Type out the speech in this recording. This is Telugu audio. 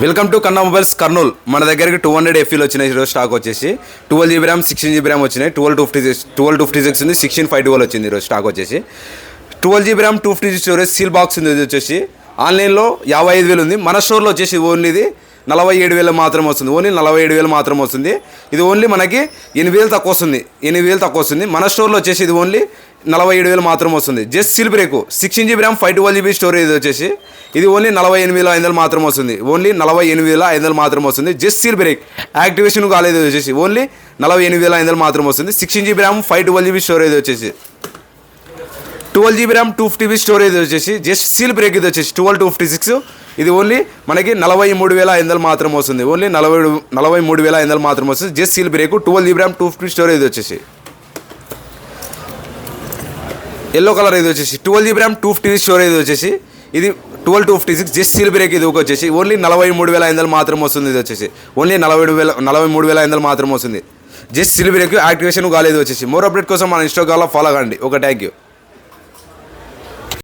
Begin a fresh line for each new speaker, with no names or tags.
Welcome to Kanna mobiles Kurnool. మన దగ్గరికి టూ హండ్రెడ్ ఎఫ్ఈలు వచ్చినాయి ఈరోజు స్టాక్ వచ్చేసి. Twelve GB RAM sixteen GB RAM వచ్చినాయి. Twelve two fifty six twelve two fifty six ఉంది సిక్స్టీన్ ఫైవ్ ట్వెల్వ్ వచ్చింది ఈరోజు స్టాక్ వచ్చేసి. Twelve GB RAM two fifty storage seal box ఉంది ఇది వచ్చేసి. ఆన్లైన్లో యాభై ఐదు వేలు ఉంది. మన స్టోర్లో వచ్చేసి ఓన్లీది నలభై ఏడు వేలు మాత్రం వస్తుంది. ఓన్లీ నలభై ఏడు వేలు మాత్రం వస్తుంది. ఇది ఓన్లీ మనకి ఎనిమిది వేలు తక్కువ వస్తుంది. ఎనిమిది వేలు తక్కువ వస్తుంది. మన స్టోర్లో వచ్చేసి ఇది ఓన్లీ నలభై ఏడు వేలు మాత్రం వస్తుంది. Just seal break. Sixteen GB RAM five twelve GB storage వచ్చేసి ఇది ఓన్లీ నలభై ఎనిమిది వేల ఐదు వందలు మాత్రం వస్తుంది. ఓన్లీ నలభై ఎనిమిది వేల ఐదు వందలు మాత్రం వస్తుంది. Just seal break. యాక్టివేషన్ కాలేదు వచ్చేసి. ఓన్లీ నలభై ఎనిమిది వేల ఐదు వందలు మాత్రం వస్తుంది. Sixteen GB RAM five twelve GB storage వచ్చేసి. Twelve GB RAM two fifty storage వచ్చేసి జస్ట్ సీల్ బ్రేక్ ఇది వచ్చేసి ట్వెల్వ్ టూ ఫిఫ్టీ సిక్స్ ఇది ఓన్లీ మనకి నలభై మూడు వేల ఐదు మాత్రం వస్తుంది. ఓన్లీ నలభై నలభై మూడు వేల ఐదు వందలు మాత్రం వస్తుంది. Just seal break twelve GB RAM two fifty storage వచ్చేసి. ఎల్లో కలర్ ఇది వచ్చేసి twelve GB RAM two fifty storage వచ్చేసి. ఇది twelve two fifty six just seal break ఇది ఒక వచ్చేసి. ఓన్లీ నలభై మూడు వేల ఐదు మాత్రం వస్తుంది ఇది వచ్చేసి. ఓన్లీ నలభై వేల నలభై మూడు వేల ఐదు మాత్రం వస్తుంది. జస్ట్ సీల్ బ్రేక్ యాక్టివేషన్ కాలేదు వచ్చేసి. మోర్ అప్డేట్ కోసం మన ఇన్స్టాగ్రామ్లో ఫాలో కండి. ఒక థ్యాంక్ యూ